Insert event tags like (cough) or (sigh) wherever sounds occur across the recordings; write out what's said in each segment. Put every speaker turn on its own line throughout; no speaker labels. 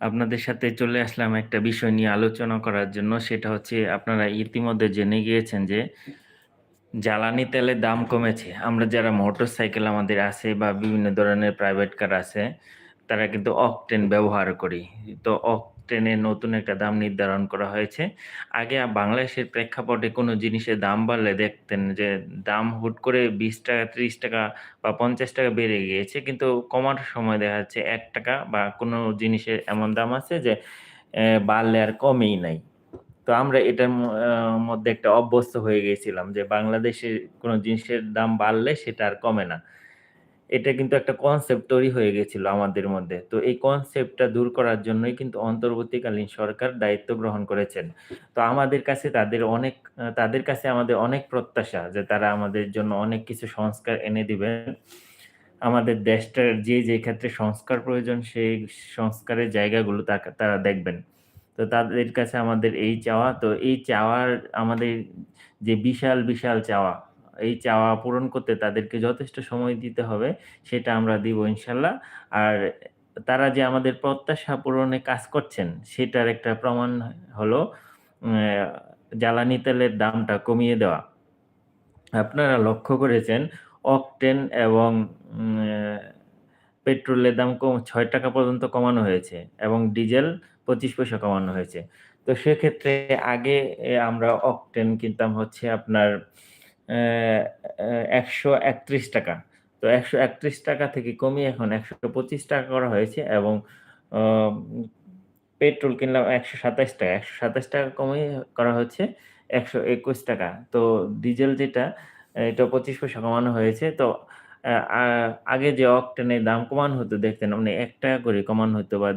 আপনাদের সাথে চলে আসলাম একটা বিষয় নিয়ে আলোচনা করার জন্য। সেটা হচ্ছে আপনারা ইতিমধ্যে জেনে গিয়েছেন যে জ্বালানি তেলের দাম কমেছে। আমরা যারা মোটর সাইকেল আমাদের আছে বা বিভিন্ন ধরনের প্রাইভেট কার আছে, তারা কিন্তু অকটেন ব্যবহার করি। তো অকটেনের নতুন একটা দাম নির্ধারণ করা হয়েছে। আগে বাংলাদেশের প্রেক্ষাপটে কোনো জিনিসের দাম বাড়লে দেখতেন যে দাম হুট করে ৳২০, ৳৩০ বা ৳৫০ বেড়ে গিয়েছে। কিন্তু কমার সময় দেখা যাচ্ছে এক টাকা বা কোনো জিনিসের এমন দাম আছে যে বাড়লে আর কমেই নাই। তো আমরা এটার মধ্যে একটা অভ্যস্ত হয়ে গিয়েছিলাম যে বাংলাদেশে কোনো জিনিসের দাম বাড়লে সেটা আর কমে না। এটা কিন্তু একটা কনসেপ্ট তৈরি হয়ে গেছিল আমাদের মধ্যে। তো এই কনসেপ্টটা দূর করার জন্যই কিন্তু অন্তর্বর্তীকালীন সরকার দায়িত্ব গ্রহণ করেছেন। তো আমাদের কাছে তাদের অনেক তাদের কাছে আমাদের অনেক প্রত্যাশা যে তারা আমাদের জন্য অনেক কিছু সংস্কার এনে দিবেন। আমাদের দেশটার যে, যে ক্ষেত্রে সংস্কার প্রয়োজন সেই সংস্কারের জায়গাগুলো তারা দেখবেন। তো তাদের কাছে আমাদের এই চাওয়া, তো এই চাওয়ার আমাদের যে বিশাল, বিশাল চাওয়া, এই চাওয়া পূরণ করতে তাদেরকে যথেষ্ট সময় দিতে হবে, সেটা আমরা দিব ইনশাল্লাহ। আর তারা যে আমাদের প্রত্যাশা পূরণে কাজ করছেন, সেটার একটা প্রমাণ হলো জ্বালানি তেলের দামটা কমিয়ে দেওয়া। আপনারা লক্ষ্য করেছেন অকটেন এবং পেট্রোলের দাম কম ছয় টাকা পর্যন্ত কমানো হয়েছে এবং ডিজেল ২৫ পয়সা কমানো হয়েছে। তো সেক্ষেত্রে আগে আমরা অকটেন কিনতাম হচ্ছে আপনার অ্যা অ্যা ৳১৩১ তো ৳১৩১ থেকে কমিয়ে এখন ৳১২৫ করা হয়েছে এবং পেট্রোল কিনলাম ৳১২৭ ৳১২৭ কমিয়ে করা হচ্ছে ৳১২১ তো ডিজেল যেটা এটা ২৫ পয়সা কমানো হয়েছে। তো আগে যে অকটেনের দাম কমানো হতো দেখতেন মানে ৳১ করে কমানো হতো বা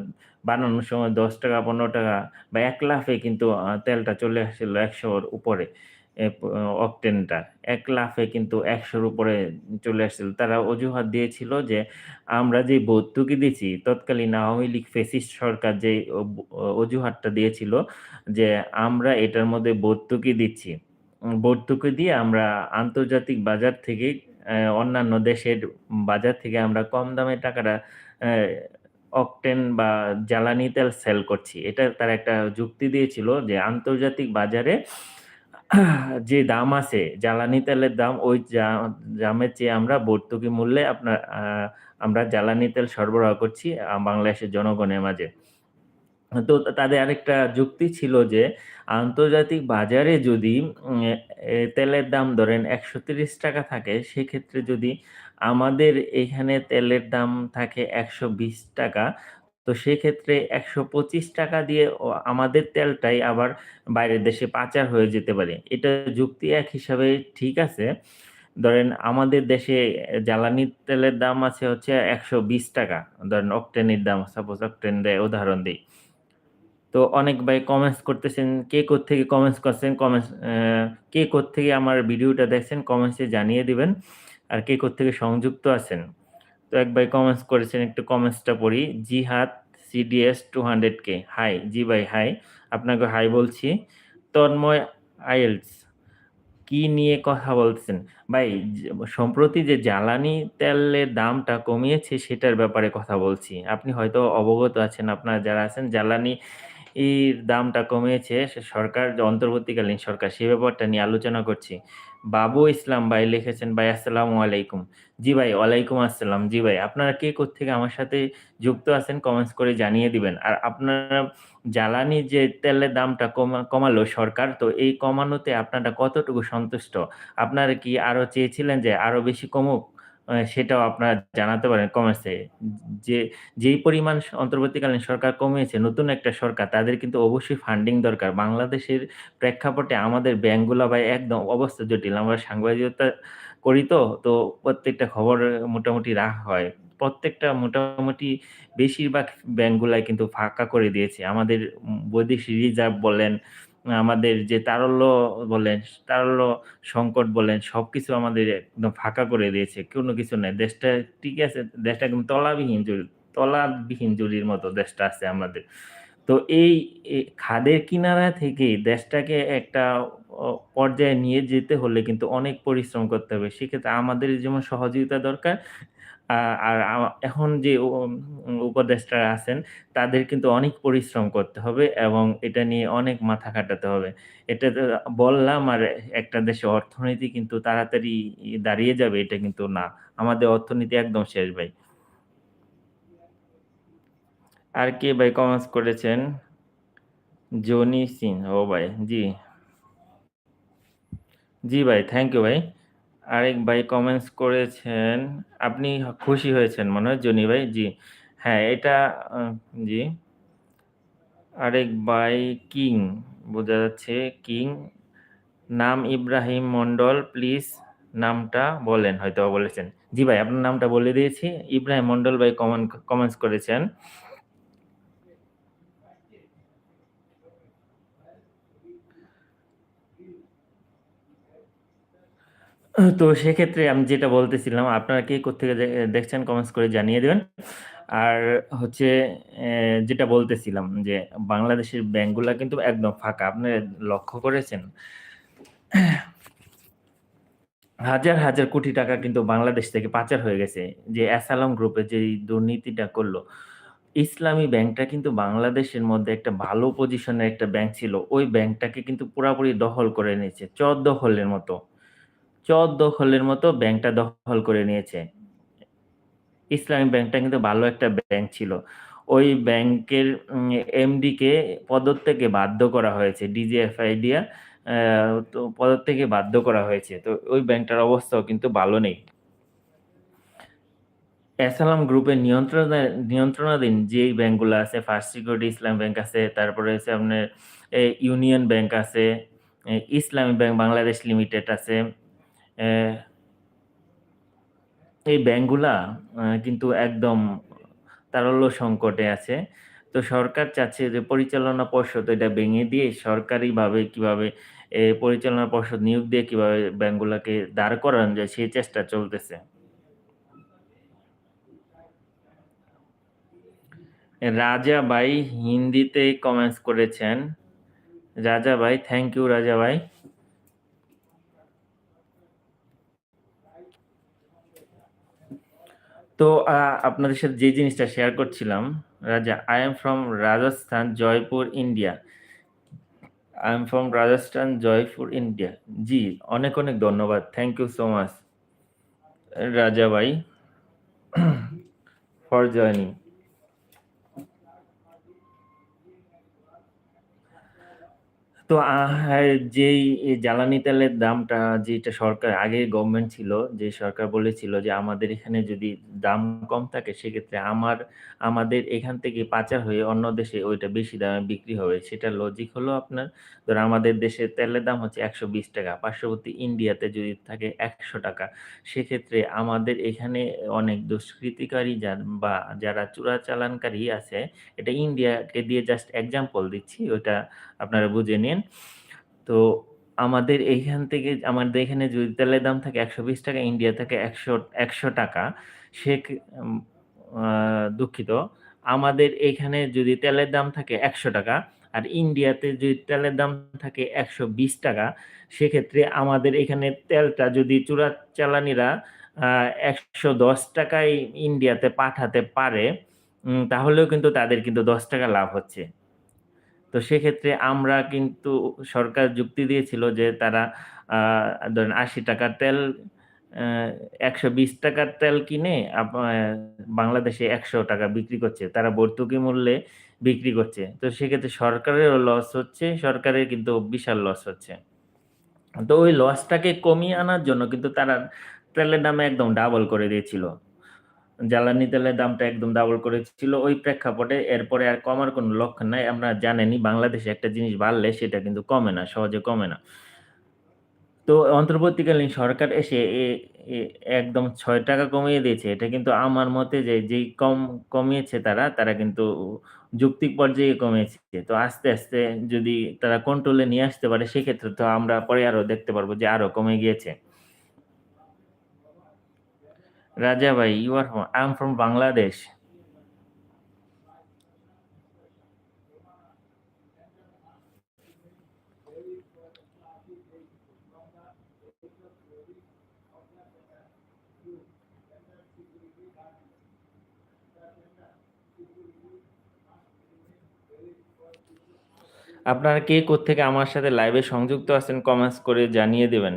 বানানোর সময় ৳১০, ৳১৫ বা এক লাফে কিন্তু তেলটা চলে আসছিল একশোর উপরে। অকটেনটা। এক লাফে কিন্তু একশোর উপরে চলে আসছিল। তারা অজুহাত দিয়েছিল যে, আমরা যে ভর্তুকি দিছি তৎকালীন আওয়ামী লীগ ফেসিস্ট সরকার যে অজুহাতটা দিয়েছিল যে, আমরা এটার মধ্যে ভর্তুকি দিচ্ছি। ভর্তুকি দিয়ে আমরা আন্তর্জাতিক বাজার থেকে অন্যান্য দেশের বাজার থেকে আমরা কম দামে টাকাটা অকটেন বা জ্বালানি তেল সেল করছি। এটা তার একটা যুক্তি দিয়েছিল যে, আন্তর্জাতিক বাজারে যে দাম আছে জ্বালানি তেলের দাম ওই দামের চেয়ে আমরা ভর্তুকি মূল্যে আপনার আমরা জ্বালানি তেল সরবরাহ করছি বাংলাদেশের জনগণের মাঝে। তো তাদের আরেকটা যুক্তি ছিল যে আন্তর্জাতিক বাজারে যদি তেলের দাম ধরেন ৳১৩০ থাকে, সেক্ষেত্রে যদি আমাদের এখানে তেলের দাম থাকে ৳১২০ তো সেক্ষেত্রে ৳১২৫ দিয়ে ও আমাদের তেলটাই আবার বাইরের দেশে পাচার হয়ে যেতে পারে। এটা যুক্তি এক হিসাবে ঠিক আছে। ধরেন আমাদের দেশে জ্বালানি তেলের দাম আছে হচ্ছে ৳১২০ ধরেন অকটেনের দাম সাপোজ অকটেন দিয়ে উদাহরণ দিই তো অনেক ভাই কমেন্টস করতেছেন, কে কোত্থেকে কমেন্টস করছেন কমেন্টস কে কোত্থেকে আমার ভিডিওটা দেখছেন কমেন্টসে জানিয়ে দিবেন। আর কে কোত্থেকে সংযুক্ত আছেন। তো এক ভাই কমেন্টস করেছেন একটু কমেন্টসটা পড়ি। জিহাদ সিডিএস 200 কে হাই, জি ভাই হাই। আপনাকে হাই বলছি। তন্ময় আইএলটস কি নিয়ে কথা বলছেন ভাই সম্প্রতি যে জ্বালানি তেলের দামটা কমিয়েছে সেটার ব্যাপারে কথা বলছি। আপনি হয়তো অবগত আছেন আপনারা যারা আছেন জ্বালানি ইর দামটা কমিয়েছে সরকার যে অন্তর্বর্তীকালীন সরকার, সে ব্যাপারটা নিয়ে আলোচনা করছি। বাবু ইসলাম ভাই লিখেছেন, ভাই, আসসালামু আলাইকুম। জি ভাই, ওয়ালাইকুম আসসালাম। জি ভাই, আপনারা কে কোত্থেকে আমার সাথে যুক্ত আছেন কমেন্টস করে জানিয়ে দিবেন। আর আপনারা জ্বালানি যে তেলের দামটা কমা, কমালো সরকার, তো এই কমানোতে আপনারা কতটুকু সন্তুষ্ট? আপনারা কি আরও চেয়েছিলেন যে আরও বেশি কমুক? আ সেটাও আপনারা জানাতে পারেন কমেছে যে যেই পরিমাণ অন্তর্বর্তীকালীন সরকার কমিয়েছে নতুন একটা সরকার তাদের কিন্তু অবশ্যই ফান্ডিং দরকার। বাংলাদেশের প্রেক্ষাপটে আমাদের ব্যাংকগুলা ভাই একদম অবস্থা জটিল। আমরা সাংবাদিকতা করি তো, তো প্রত্যেকটা খবর মোটামুটি রাখা হয়। প্রত্যেকটা মোটামুটি বেশিরভাগ ব্যাংকগুলাই কিন্তু ফাঁকা করে দিয়েছে। আমাদের বৈদেশিক রিজার্ভ বলেন, আমাদের যে তারল্য বলেন, তারল্য সংকট বলেন সব কিছু আমাদের একদম ফাঁকা করে দিয়েছে। কোনো কিছু নেই দেশটা ঠিক আছে, দেশটা একদম তলাবিহীন জুড়ি তলাবিহীন জুড়ির মতো দেশটা আছে আমাদের। তো এই খাদের কিনারা থেকেই দেশটাকে একটা পর্যায়ে নিয়ে যেতে হলে কিন্তু অনেক পরিশ্রম করতে হবে। সেক্ষেত্রে আমাদের যেমন সহযোগিতা দরকার, আর এখন যে উপদেষ্টারা আছেন তাদের কিন্তু অনেক পরিশ্রম করতে হবে এবং এটা নিয়ে অনেক মাথা খাটাতে হবে। এটা বললাম আর একটা দেশে অর্থনীতি কিন্তু তাড়াতাড়ি দাঁড়িয়ে যাবে এটা কিন্তু না। আমাদের অর্থনীতি একদম শেষ ভাই। আর কে ভাই কমেন্টস করেছেন? জনি সিং ও ভাই, জি। জি ভাই, থ্যাংক ইউ ভাই। আরেক ভাই কমেন্টস করেছেন, আপনি খুশি হয়েছেন মনে হয় জনি ভাই? জি। হ্যাঁ, এটা জি। আরেক ভাই কিং বোঝা যাচ্ছে কিং। নাম ইব্রাহিম মন্ডল প্লিজ নামটা বলেন হয়তো বলেছেন। জি ভাই, আপনার নামটা বলে দিয়েছি। ইব্রাহিম মন্ডল ভাই কমেন্ট কমেন্টস করেছেন। তো সেক্ষেত্রে আমি যেটা বলতেছিলাম আপনারা কে কোত্থেকে দে দেখছেন কমেন্টস করে জানিয়ে দেবেন আর হচ্ছে যেটা বলতেছিলাম যে বাংলাদেশের ব্যাংকগুলা কিন্তু একদম ফাঁকা। আপনি লক্ষ্য করেছেন? হাজার, হাজার কোটি টাকা কিন্তু বাংলাদেশ থেকে পাচার হয়ে গেছে। যে অ্যাসালাম গ্রুপে যেই দুর্নীতিটা করল ইসলামী ব্যাংকটা কিন্তু বাংলাদেশের মধ্যে একটা ভালো পজিশনের একটা ব্যাংক ছিল। ওই ব্যাংকটাকে কিন্তু পুরাপুরি দখল করে নিয়েছে। চোর-দখলের মতো। চোর-দখলের মতো ব্যাংকটা দখল করে নিয়েছে। ইসলামী ব্যাংকটা কিন্তু ভালো একটা ব্যাংক ছিল। ওই ব্যাংকের এমডিকে পদত্যাগে বাধ্য করা হয়েছে। ডিজিএফআই দিয়া তো পদত্যাগে বাধ্য করা হয়েছে। তো ওই ব্যাংকটার অবস্থাও কিন্তু ভালো নেই। অ্যাসালাম গ্রুপের নিয়ন্ত্রণ নিয়ন্ত্রণাধীন যেই ব্যাংকগুলো আছে, ফার্স্ট সিকিউরিটি ইসলামী ব্যাংক আছে, তারপরে হচ্ছে আপনার ইউনিয়ন ব্যাংক আছে, ইসলামী ব্যাংক বাংলাদেশ লিমিটেড আছে। এই ব্যাংকগুলা কিন্তু একদম তারল্য সংকটে আছে। তো সরকার চাচ্ছে যে পরিচালনা পর্ষদ এটা ভেঙে দিয়ে সরকারিভাবে কীভাবে পরিচালনা পর্ষদ নিয়োগ দিয়ে কীভাবে ব্যাংকগুলাকে দাঁড় করানো যায় সেই চেষ্টা চলতেছে। রাজা ভাই হিন্দিতে কমেন্টস করেছেন। রাজা ভাই, থ্যাংক ইউ রাজা ভাই। তো আপনাদের সাথে যে জিনিসটা শেয়ার করছিলাম, Raja, I am from Rajasthan Jaipur, India. I am from Rajasthan Jaipur, India. জি, অনেক, অনেক ধন্যবাদ। Thank you so much. Raja ভাই (clears throat) ফর জয়নিং। তো আ যেই জ্বালানি তেলের দামটা যেটা সরকার আগের গভর্নমেন্ট ছিল, যে সরকার বলেছিল যে আমাদের এখানে যদি দাম কম থাকে সেক্ষেত্রে আমার আমাদের এখান থেকে পাচার হয়ে অন্য দেশে ওইটা বেশি দামে বিক্রি হবে। সেটা লজিক হলো আপনার ধরেন আমাদের দেশে তেলের দাম হচ্ছে ৳১২০ পার্শ্ববর্তী ইন্ডিয়াতে যদি থাকে ৳১০০ সেক্ষেত্রে আমাদের এখানে অনেক দুষ্কৃতিকারী যান বা যারা চোরাচালানকারী আছে, এটা ইন্ডিয়াকে দিয়ে জাস্ট এক্সাম্পল দিচ্ছি। ওইটা আপনারা বুঝে নিন। তো আমাদের এইখান থেকে আমাদের এখানে যদি তেলের দাম থাকে ৳১২০ ইন্ডিয়া থেকে একশো ৳১০০ সেক উম আ দুঃখিত। আমাদের এখানে যদি তেলের দাম থাকে ৳১০০ আর ইন্ডিয়াতে যদি তেলের দাম থাকে ৳১২০ সেক্ষেত্রে আমাদের এখানে তেলটা যদি চোরাচালানিরা আ ৳১১০ য় ইন্ডিয়াতে পাঠাতে পারে, তাহলেও কিন্তু তাদের কিন্তু ৳১০ লাভ হচ্ছে। তো সেক্ষেত্রে আমরা কিন্তু সরকার যুক্তি দিয়েছিল যে তারা ধরেন আশি টাকার তেল একশো বিশ টাকার তেল কিনে বাংলাদেশে ৳১০০ বিক্রি করছে। তারা ভর্তুকি মূল্যে বিক্রি করছে। তো সেক্ষেত্রে সরকারেরও লস হচ্ছে, সরকারের কিন্তু বিশাল লস হচ্ছে। তো ওই লসটাকে কমিয়ে আনার জন্য কিন্তু তারা তেলের দামে একদম ডাবল করে দিয়েছিল। জ্বালানি তেলের দামটা একদম ডাবল করেছিল। ওই প্রেক্ষাপটে এরপরে আর কমার কোনো লক্ষণ নাই। আমরা জানেনই বাংলাদেশে একটা জিনিস বাড়লে সেটা কিন্তু কমে না, সহজে কমে না। তো অন্তর্বর্তীকালীন সরকার এসে একদম ৳৬ কমিয়ে দিয়েছে। এটা কিন্তু আমার মতে যে যেই কম কমিয়েছে তারা, তারা কিন্তু যৌক্তিক পর্যায়ে কমিয়েছে। তো আস্তে, আস্তে যদি তারা কন্ট্রোলে নিয়ে আসতে পারে সেক্ষেত্রে তো আমরা পরে আরও দেখতে পারব যে আরও কমে গিয়েছে। রাজা ভাই you are I am from Bangladesh আপনারা কে কোথেকে আমার সাথে লাইভে সংযুক্ত আছেন কমেন্টস করে জানিয়ে দেবেন।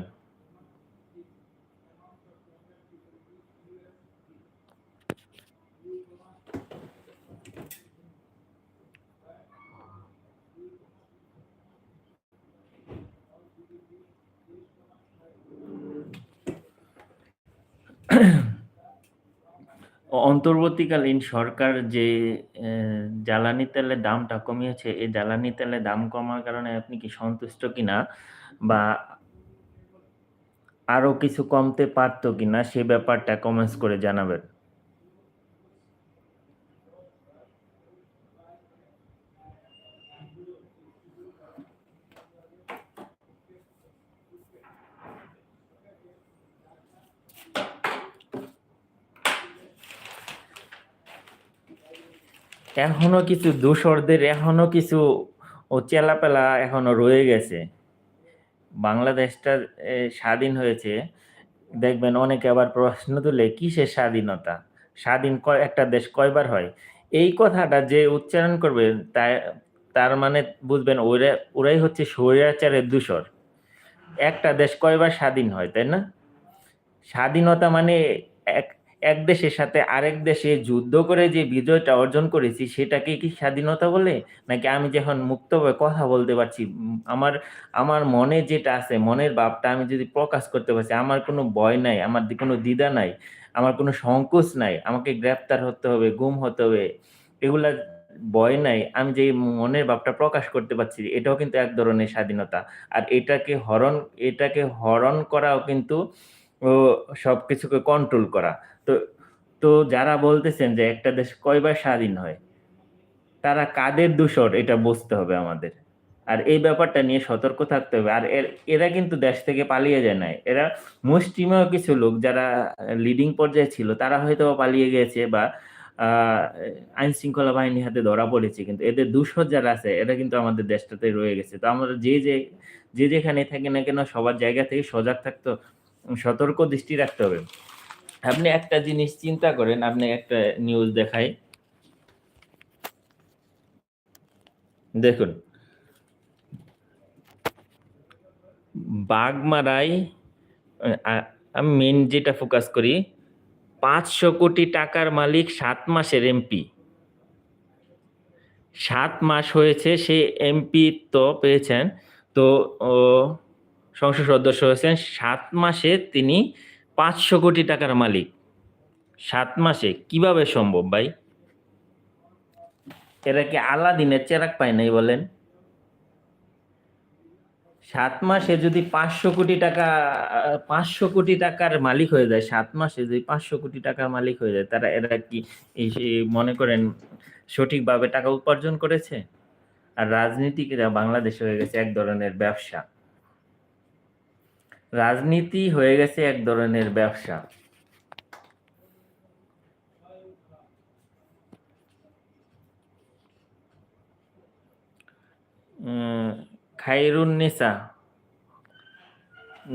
অন্তর্বর্তীকালীন সরকার যে জ্বালানি তেলের দামটা কমিয়েছে, এই জ্বালানি তেলের দাম কমার কারণে আপনি কি সন্তুষ্ট কিনা? বা আরও কিছু কমতে পারতো কিনা? সে ব্যাপারটা কমেন্টস করে জানাবেন। এখনও কিছু দোসরদের এখনও কিছু ও চেলাপেলা এখনও রয়ে গেছে। বাংলাদেশটা স্বাধীন হয়েছে। দেখবেন অনেকে আবার প্রশ্ন তুলে, কিসের স্বাধীনতা? স্বাধীন একটা দেশ কয়বার হয়? এই কথাটা যে উচ্চারণ করবে তার মানে বুঝবেন ওরা ওরাই হচ্ছে স্বৈরাচারের দূষর। একটা দেশ কয়বার স্বাধীন হয়, তাই না? স্বাধীনতা মানে এক এক দেশের সাথে আরেক দেশে যুদ্ধ করে যে বিজয়টা অর্জন করেছি, সেটাকে কি স্বাধীনতা বলে? নাকি আমি যখন মুক্তভাবে কথা বলতে পারছি আমার আমার মনে যেটা আছে, মনের ভাবটা আমি যদি প্রকাশ করতে পারছি, আমার কোনো ভয় নাই, আমার কোনো দ্বিধা নাই, আমার কোনো সংকোচ নাই, আমাকে গ্রেপ্তার হতে হবে, গুম হতে হবে, এগুলা ভয় নাই, আমি যে মনের ভাবটা প্রকাশ করতে পারছি, এটাও কিন্তু এক ধরনের স্বাধীনতা। আর এটাকে হরণ এটাকে হরণ করাও কিন্তু ও সবকিছুকে কন্ট্রোল করা। তো তো যারা বলতেছেন যে একটা দেশ কয়বার স্বাধীন হয়, তারা কাদের দূষর এটা বুঝতে হবে আমাদের। আর এই ব্যাপারটা নিয়ে সতর্ক থাকতে হবে। আর এর কিন্তু দেশ থেকে পালিয়ে যায় নাই। এরা মুষ্টিমেয় কিছু লোক যারা লিডিং পর্যায়ে ছিল, তারা হয়তো পালিয়ে গেছে বা আইন শৃঙ্খলা বাহিনীর হাতে ধরা পড়েছে। কিন্তু এদের দূষর যারা আছে, এরা কিন্তু আমাদের দেশটাতে রয়ে গেছে। তো আমরা যে যে যে যেখানে থাকি না কেন, সবার জায়গা থেকে সজাগ থাকতে সতর্ক দৃষ্টি রাখতে হবে। আপনি একটা জিনিস চিন্তা করেন, আপনি একটা নিউজ দেখাই। দেখুন। বাগমারাই আ- আমি মেন যেটা ফোকাস করি, পাঁচশো কোটি টাকার মালিক সাত মাসের এমপি সাত মাস হয়েছে, সে এমপি তো পেয়েছেন। তো সংসদ সদস্য হয়েছেন। সাত মাসে তিনি পাঁচশো কোটি টাকার মালিক। সাত মাসে কীভাবে সম্ভব ভাই? এরা কি আলাদিনের চেরাক পায় নাই বলেন? সাত মাসে যদি পাঁচশো কোটি টাকা, পাঁচশো কোটি টাকার মালিক হয়ে যায়, সাত মাসে যদি পাঁচশো কোটি টাকার মালিক হয়ে যায়, তারা, এরা কি মনে করেন সঠিকভাবে টাকা উপার্জন করেছে? আর রাজনীতিকরা বাংলাদেশে হয়ে গেছে এক ধরনের ব্যবসা। রাজনীতি হয়ে গেছে এক ধরনের ব্যবসা। খাইরুন নিসা।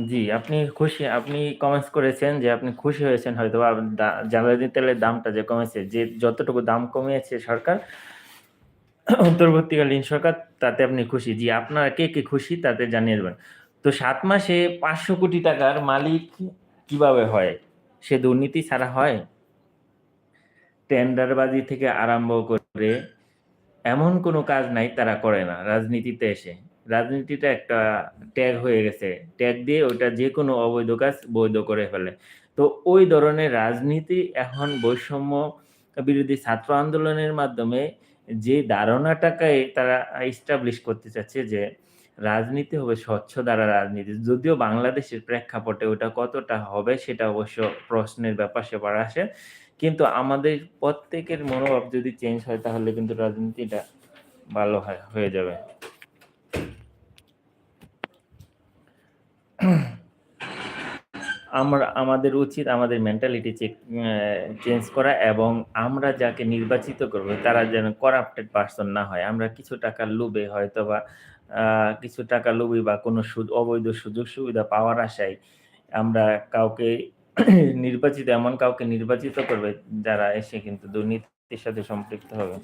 জি, আপনি খুশি, আপনি কমেন্টস করেছেন যে আপনি খুশি হয়েছেন হয়তো বা জ্বালানি তেলের দামটা যে কমেছে, যে যতটুকু দাম কমিয়েছে সরকার, অন্তর্বর্তীকালীন সরকার, তাতে আপনি খুশি। জি, আপনারা কে কে খুশি তাতে জানিয়ে দেবেন। তো সাত মাসে পাঁচশো কোটি টাকার মালিক কীভাবে হয়? সে দুর্নীতি ছাড়া হয়? টেন্ডারবাজি থেকে আরম্ভ করে এমন কোনো কাজ নাই, তারা করে না রাজনীতিতে এসে। রাজনীতিটা একটা ট্যাগ হয়ে গেছে। ট্যাগ দিয়ে ওটা যে কোনো অবৈধ কাজ বৈধ করে ফেলে। তো ওই ধরনের রাজনীতি এখন বৈষম্য বিরোধী ছাত্র আন্দোলনের মাধ্যমে যে ধারণাটাকে তারা ইস্টাবলিশ করতে চাচ্ছে যে রাজনীতি হবে, স্বচ্ছ দ্বারা রাজনীতি। যদিও বাংলাদেশের প্রেক্ষাপটে ওটা কতটা হবে সেটা অবশ্য প্রশ্নের ব্যাপার সেপার আসে। কিন্তু আমাদের প্রত্যেকের মনোভাব যদি চেঞ্জ হয় তাহলে কিন্তু রাজনীতিটা ভালো হয়, হয়ে যাবে। আমরা, আমাদের উচিত, আমাদের মেন্টালিটি চেক চেঞ্জ করা এবং আমরা যাকে নির্বাচিত করব, তারা যেন করাপ্টেড পার্সন না হয়। আমরা কিছু টাকার লোভে হয়তো বা কিছু টাকা লোভী বা কোনো অবৈধ সুযোগ সুবিধা পাওয়ার আশায় আমরা কাউকে নির্বাচিত, এমন কাউকে নির্বাচিত করবে যারা এসে কিন্তু দুর্নীতির সাথে সম্পৃক্ত হবে।